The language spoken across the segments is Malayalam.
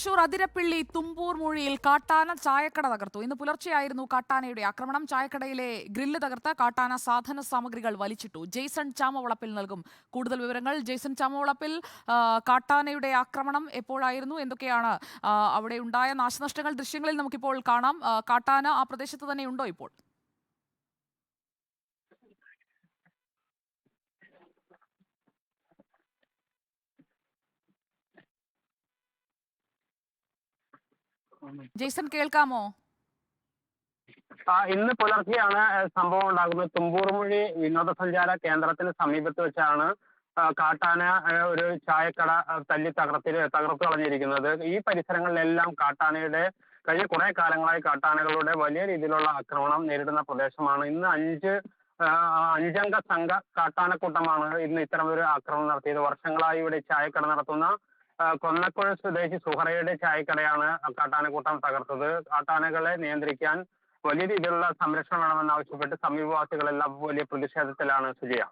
തൃശൂർ അതിരപ്പിള്ളി തുമ്പൂർ മുഴിയിൽ കാട്ടാന ചായക്കട തകർത്തു. ഇന്ന് പുലർച്ചെയായിരുന്നു കാട്ടാനയുടെ ആക്രമണം. ചായക്കടയിലെ ഗ്രില്ല് തകർത്ത കാട്ടാന സാധന സാമഗ്രികൾ വലിച്ചിട്ടു. ജെയ്സൺ ചാമവളപ്പിൽ നൽകും. കൂടുതൽ വിവരങ്ങൾ ജെയ്സൺ ചാമവളപ്പിൽ. കാട്ടാനയുടെ ആക്രമണം എപ്പോഴായിരുന്നു? എന്തൊക്കെയാണ് അവിടെ ഉണ്ടായ നാശനഷ്ടങ്ങൾ ദൃശ്യങ്ങളിൽ നമുക്കിപ്പോൾ കാണാം. കാട്ടാന ആ പ്രദേശത്ത് തന്നെ ഉണ്ടോ ഇപ്പോൾ? ജെയ്സൺ കേൾക്കാമോ? ആ, ഇന്ന് പുലർച്ചെയാണ് സംഭവം ഉണ്ടാകുന്നത്. തുമ്പൂർമൊഴി വിനോദസഞ്ചാര കേന്ദ്രത്തിന് സമീപത്ത് വെച്ചാണ് കാട്ടാന ഒരു ചായക്കട തല്ലി തകർത്തി തകർത്തു കളഞ്ഞിരിക്കുന്നത്. ഈ പരിസരങ്ങളിലെല്ലാം കാട്ടാനയുടെ കഴിഞ്ഞ കുറെ കാലങ്ങളായി കാട്ടാനകളുടെ വലിയ രീതിയിലുള്ള ആക്രമണം നേരിടുന്ന പ്രദേശമാണ്. ഇന്ന് അഞ്ച് അഞ്ചംഗ സംഘ കാട്ടാനക്കൂട്ടമാണ് ഇന്ന് ഒരു ആക്രമണം നടത്തിയത്. വർഷങ്ങളായി ഇവിടെ ചായക്കട നടത്തുന്ന കൊന്നക്കുഴ സ്വദേശി സുഹറയുടെ ചായക്കടയാണ് കാട്ടാനക്കൂട്ടം തകർത്തത്. കാട്ടാനകളെ നിയന്ത്രിക്കാൻ വലിയ രീതിയിലുള്ള സംരക്ഷണം വേണമെന്ന് ആവശ്യപ്പെട്ട് സമീപവാസികളെല്ലാം വലിയ പ്രതിഷേധത്തിലാണ് സുജയ.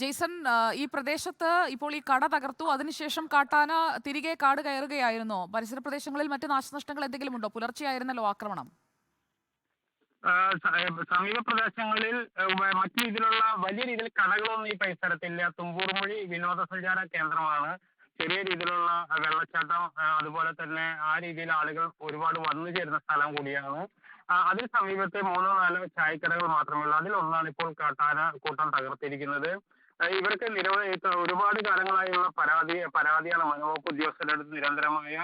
ജെയ്സൺ ഈ പ്രദേശത്ത് ഇപ്പോൾ ഈ കട തകർത്തു. അതിനുശേഷം കാട്ടാന തിരികെ കാട് കയറുകയായിരുന്നോ. പരിസര പ്രദേശങ്ങളിൽ മറ്റ് നാശനഷ്ടങ്ങൾ എന്തെങ്കിലും ഉണ്ടോ? പുലർച്ചെയായിരുന്നല്ലോ ആക്രമണം. സമീപ പ്രദേശങ്ങളിൽ മറ്റു രീതിയിലുള്ള വലിയ രീതിയിൽ കടകളൊന്നും ഈ പരിസരത്തില്ല. തുമ്പൂർമൊഴി വിനോദസഞ്ചാര കേന്ദ്രമാണ്. ചെറിയ രീതിയിലുള്ള വെള്ളച്ചാട്ടം അതുപോലെ തന്നെ ആ രീതിയിൽ ആളുകൾ ഒരുപാട് വന്നു ചേരുന്ന സ്ഥലം കൂടിയാണ്. അതിന് സമീപത്തെ മൂന്നോ നാലോ ചായക്കടകൾ മാത്രമേ ഉള്ളൂ. അതിലൊന്നാണ് ഇപ്പോൾ കാട്ടാന കൂട്ടം തകർത്തിരിക്കുന്നത്. ഇവർക്ക് നിരവധി ഒരുപാട് കാലങ്ങളായുള്ള പരാതി പരാതിയാണ് വനംവകുപ്പ് ഉദ്യോഗസ്ഥരുടെ അടുത്ത് നിരന്തരമായ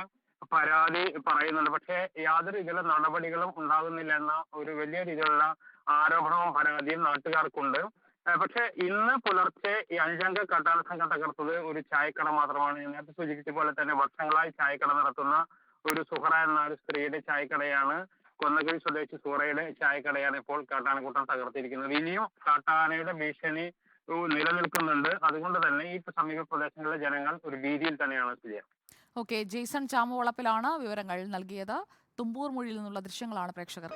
പരാതി പറയുന്നുണ്ട്. പക്ഷേ യാതൊരു വിധ നടപടികളും ഉണ്ടാകുന്നില്ല എന്ന ഒരു വലിയ രീതിയിലുള്ള ആരോപണവും പരാതിയും നാട്ടുകാർക്കുണ്ട്. പക്ഷെ ഇന്ന് പുലർച്ചെ ഈ അഞ്ചംഗ കട്ടാള സംഘം തകർത്തത് ഒരു ചായക്കട മാത്രമാണ്. നേരത്തെ സൂചിപ്പിച്ച പോലെ തന്നെ വർഷങ്ങളായി ചായക്കട നടത്തുന്ന ഒരു സുഹറ എന്ന ഒരു സ്ത്രീയുടെ ചായക്കടയാണ് കൊന്നക്കുഴി സ്വദേശി സുഹറയുടെ ചായക്കടയാണ് ഇപ്പോൾ കാട്ടാനക്കൂട്ടം തകർത്തിരിക്കുന്നത്. ഇനിയും കാട്ടാനയുടെ ഭീഷണി നിലനിൽക്കുന്നുണ്ട്. അതുകൊണ്ട് തന്നെ ഈ സമീപ പ്രദേശങ്ങളിലെ ജനങ്ങൾ ഒരു ഭീതിയിൽ തന്നെയാണ് സ്ഥിതി ഓക്കെ ജെയ്സൺ ചാമുവളപ്പിലാണ് വിവരങ്ങൾ നൽകിയത്. തുമ്പൂർ മൊഴിയിൽ നിന്നുള്ള ദൃശ്യങ്ങളാണ് പ്രേക്ഷകർ.